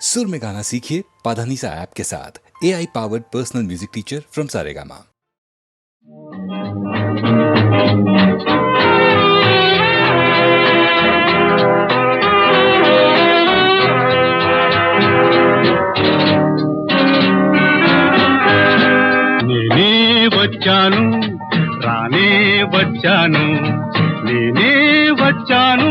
सुर में गाना सीखिए पाधानीसा ऐप के साथ A I powered personal music teacher from Saregama నేనే వచ్చాను రానే వచ్చాను నేనే వచ్చాను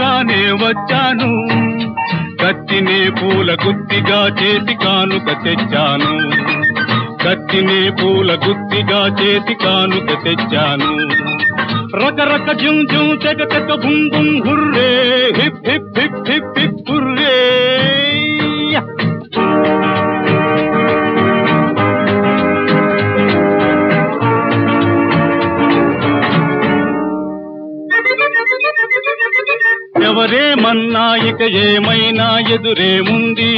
రానే వచ్చాను కత్తినే పూల గుత్తిగా చేతి కానుక తెచ్చాను కత్తినే పూల గుత్తిగా చేతి కానుక తెచ్చాను రకరక జుం జుం తెగ తెగ బుం బుం hurray hip hip hip hip hip hurray ఎవరేమన్నా ఇక ఏమైనా ఎదురేముంది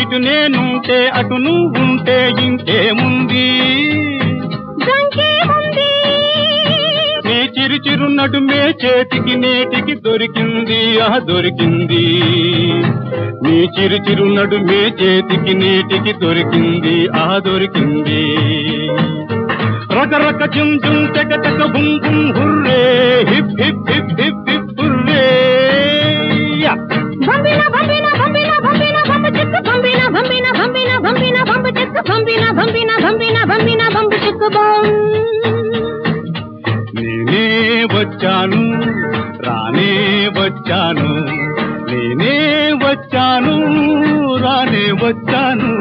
ఇటు నేనుంటే అటు నువ్వుంటే ఇంకేముంది నీ చిరు చిరు నడుమే చేతికి నేటికి దొరికింది ఆ దొరికింది. నీ చిరు చిరు నడుమే చేతికి నేటికి దొరికింది ఆ దొరికింది. రకరక జుం జుం తెక తెక బుం బుం hurray hip hip hip hip hip hurray. Yeah! బంబిన బంబిన బంబిన బంబిన బంబు చెక్కు బంబిన బంబిన బంబిన బంబిన బంబు చెక్కు బంబిన బంబిన బంబిన బంబిన బంబు చెక్కు బం నేనే వచ్చాను రానే వచ్చాను నేనే వచ్చాను రానే వచ్చాను.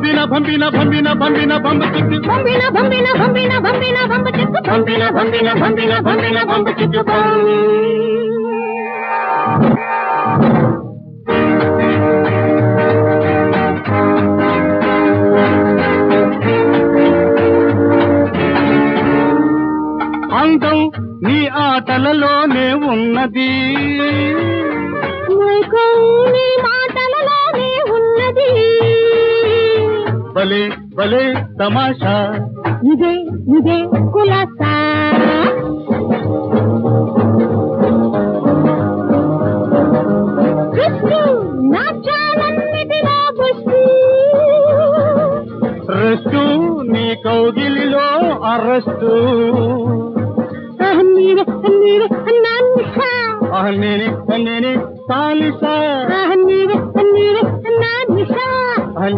పంపిన పంపిన పంపిన పంపిన పంపు చిక్కి. బంబిన బంబిన బంబిన బంబిన బంబు చెక్కు. బంబిన బంబిన బంబిన బంబిన బంబు చెక్కు. అందం నీ ఆటలలోనే ఉన్నది. भले भले तमाशा मुझे मुझे खुलासा ರಷ್ಟು ನೀ ಕೌಗಿಲಿಲೋ ಅರಷ್ಟು ನೀರು ನೀರು ನಾನು ಸಾಲಿಸ ನೀರು ನೀರು अथ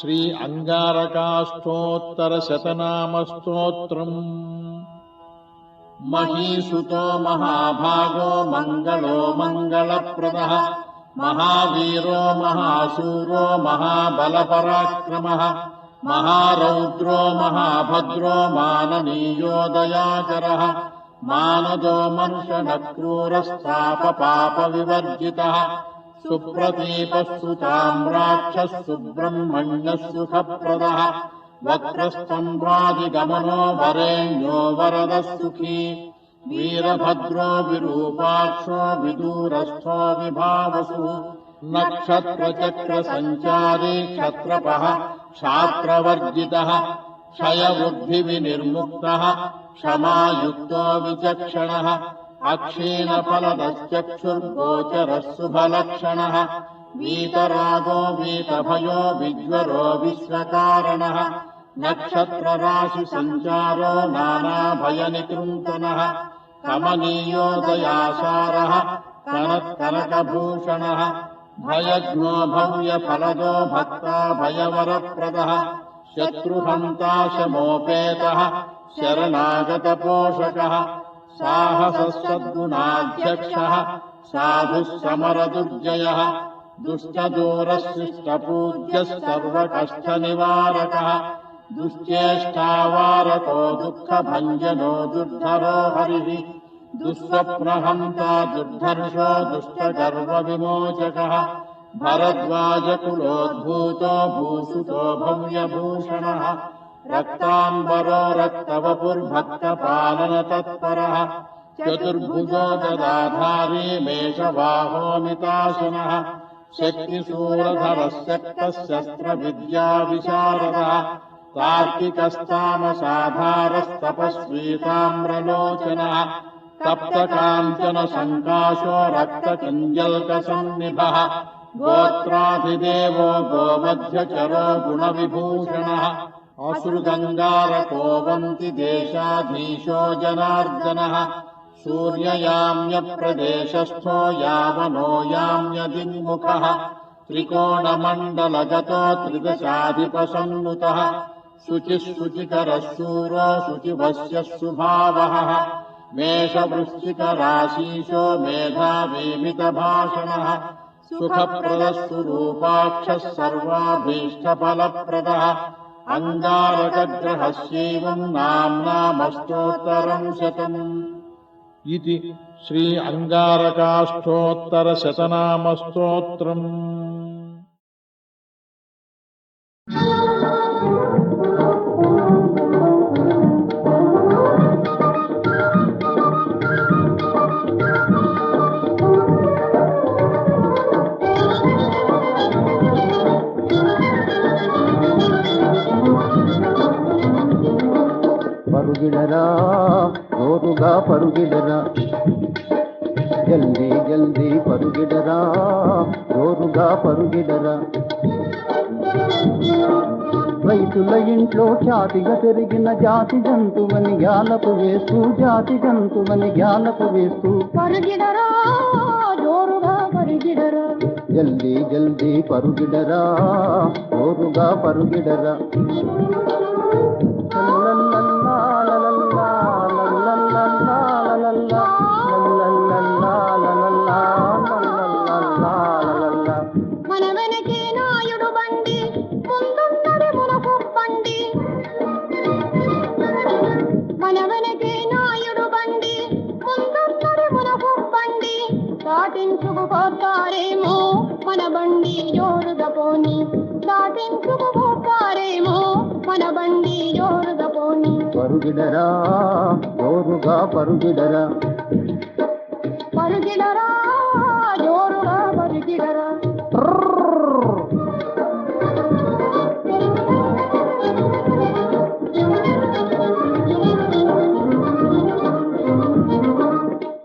श्री अङ्गारकास्तोत्तरशतनामस्तोत्रम् महीसुतो महाभागो मङ्गलो मङ्गलप्रदः महावीरो महाशूरो महाबलपराक्रमः महारौद्रो महाभद्रो माननीयोदयाचरः मानदो मर्षनक्रूरस्तापपापविवर्जितः सुप्रदीपः सुताम्राक्षः सुब्रह्मण्यः सुखप्रदः वक्रस्तम्भादिगमनो वरेण्यो वरदः सुखी। वीरभद्रो विरूपाक्षो विदूरस्थो विभावसु। नक्षत्रचक्रसञ्चारी क्षत्रपः क्षात्रवर्जितः क्षयवृद्धिविनिर्मुक्तः क्षमायुक्तो विचक्षणः अक्षीणफलदश्चक्षुर्गोचरः शुभलक्षणः वीतरागो वीतभयो विज्वरो विश्वकारणः। नक्षत्रराशिसञ्चारो नानाभयनिकृन्तनः कमनीयोदयासारः कनः कनकभूषणः भयज्ञो भव्यफलदो भक्ता भक्ताभयवरप्रदः शत्रुसन्ताशमोपेतः शरणागतपोषकः साहससद्गुणाध्यक्षः साधुः समरदुर्जयः दुष्टदूरशिष्टपूज्यः सर्वकष्टनिवारकः दुश्चेष्टावारतो दुःखभञ्जनो दुर्धरो हरिः। दुःस्वप्नहन्ता दुर्धर्षो दुष्टगर्वविमोचकः। भरद्वाजकुलोद्भूतो भूषुतो भव्यभूषणः। रक्ताम्बरो रक्तवपुर्भक्तपालनतत्परः चतुर्भुजो गदाधारी मेषवाहोमिताशनः। शक्तिशूरधरः शक्तः शस्त्रविद्याविशारदः तार्किकस्तामसाधारस्तपस्वीताम्रलोचनः तप्तकाञ्चन सङ्काशो रक्तकिञ्जल्कसन्निभः गोत्राधिदेवो गोमध्यचरो गुणविभूषणः अश्रुगङ्गारकोवन्ति देशाधीशो जनार्दनः सूर्ययाम्यप्रदेशस्थो यावनो याम्यदिङ्मुखः त्रिकोणमण्डलगतो त्रिदशाधिपसन्नुतः शुचिः शुचिभस्य सुभावः मेषवृश्चिकराशीषो मेधावीमितभाषणः। सुखप्रदः सुरूपाक्षः सर्वाभीष्टफलप्रदः। अङ्गारकग्रहस्यैवम् नाम्नामष्टोत्तरम् शतम्। इति श्री अङ्गारकाष्ठोत्तरशतनामस्तोत्रम्। పరుగిడరా జోరుగా పరుగిడరా జల్దీ జల్దీ పరుగిడరా జోరుగా పరుగిడరా రైతుల ఇంట్లో ఖ్యాతిగా పెరిగిన జాతి జంతువని జ్ఞానపు వేస్తూ జాతి జంతువని జ్ఞానపు వేస్తూ. పరుగిడరా జోరుగా పరుగిడరా జల్దీ జల్దీ పరుగిడరా జోరుగా పరుగిడరా పరుగిడరా జోరుగా పరుగిడరా. పరుగిడరా జోరుగా పరుగిడరా.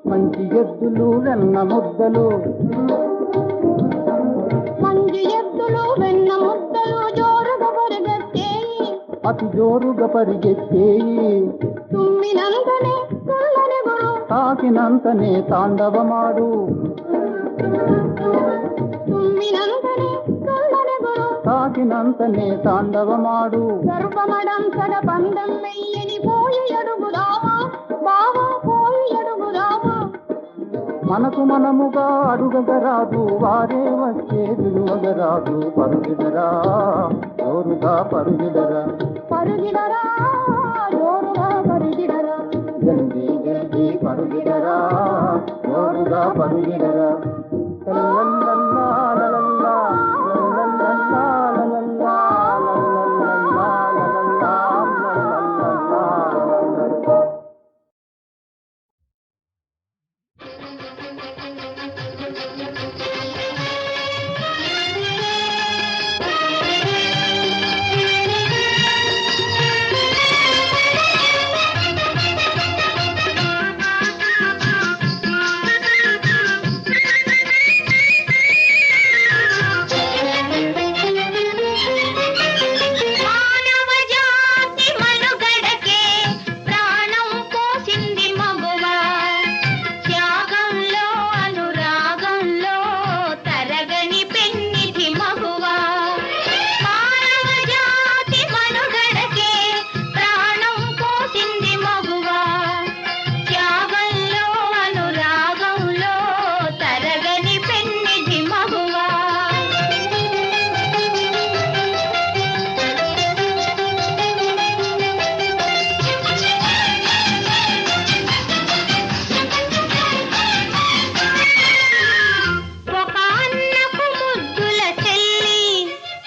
మంచి ఎద్దులు వెన్న ముద్దలు అతి జోరుగా పరిగెత్తేయి తుమ్మినంతనే తాకినంతనే తాండవమాడు. తాకినంతనే తాండవమాడు. గర్భమడం సడ పందం మెయ్యని పోయి అడుగుదామా బావా పోయి అడుగుదామా మనకు మనముగా అడుగగరాదు వారే వచ్చే విలువగరాదు పరుగిడరా జోరుగా పరుగిడరా வருகிறரா ஓருதா வருகிறரா கல்வி கல்வி வருகிறரா ஓருதா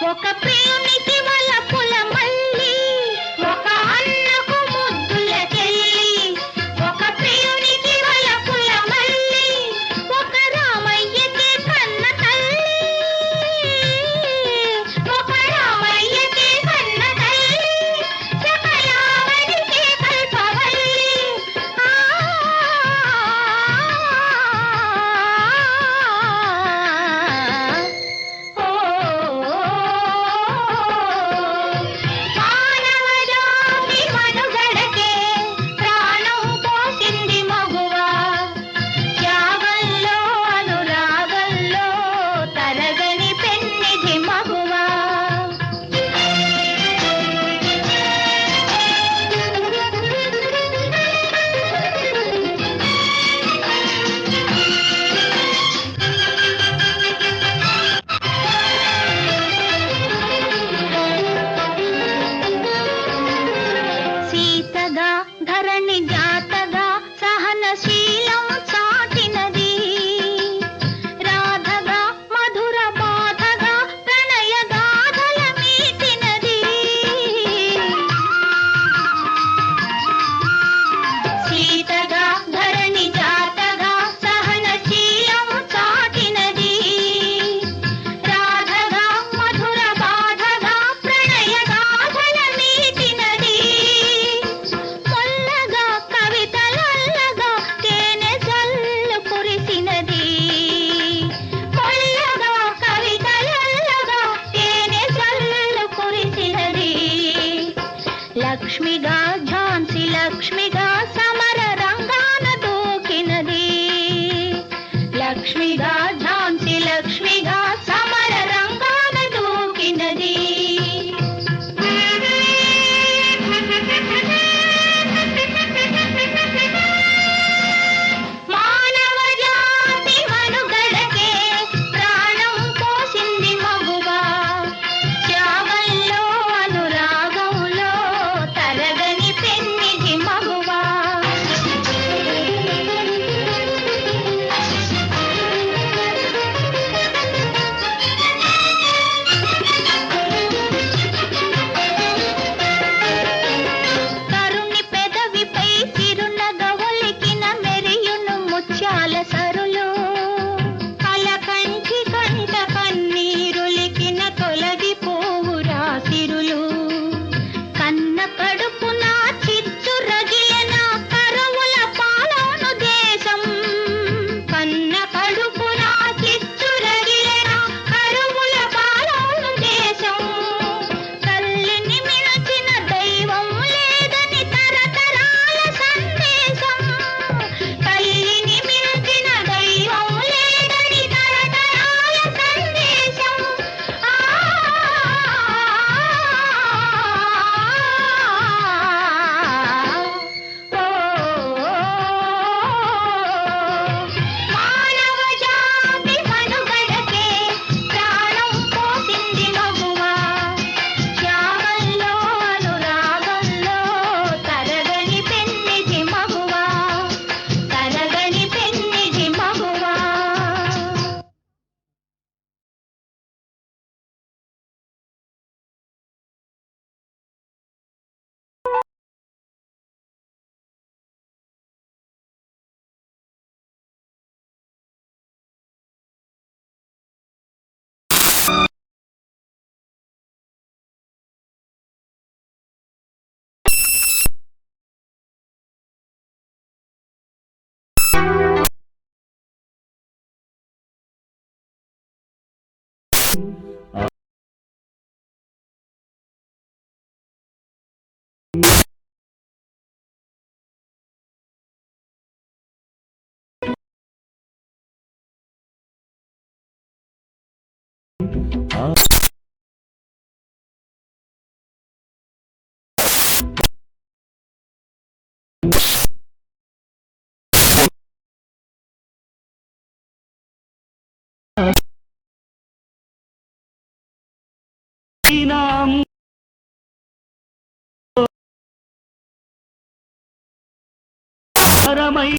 ఒక ప్రేమికి ಲಕ್ಷ್ಮೀಗ you. పొందినాం పరమై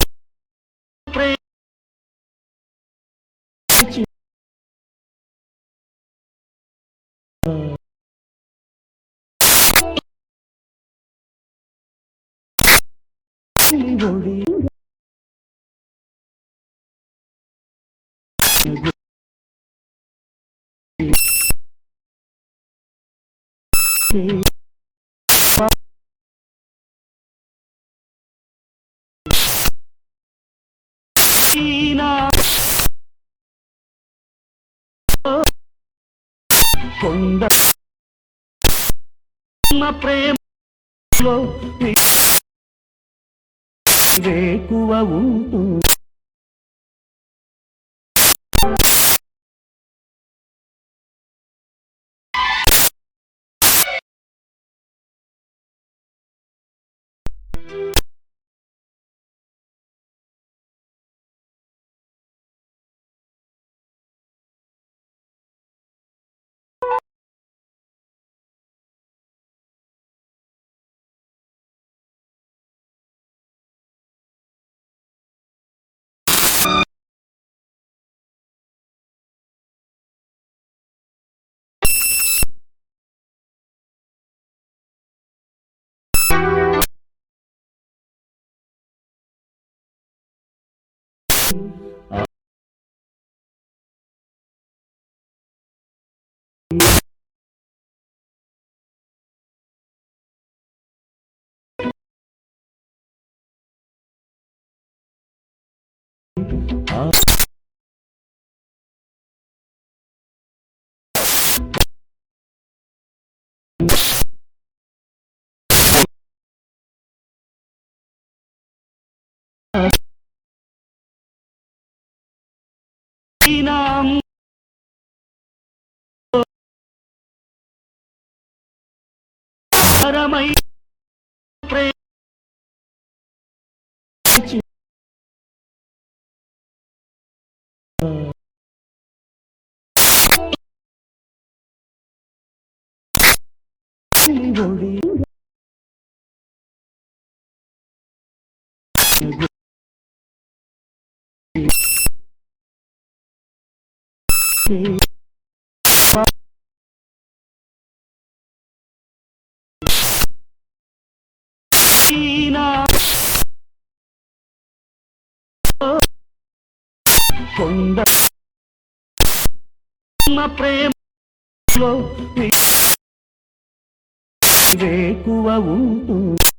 Body. చేసి కొండ ప్రేమలో వేకువ ఉంటుంది Thank you. పరమై కొండ ప్రేమలో వేకువ ఉంటుంది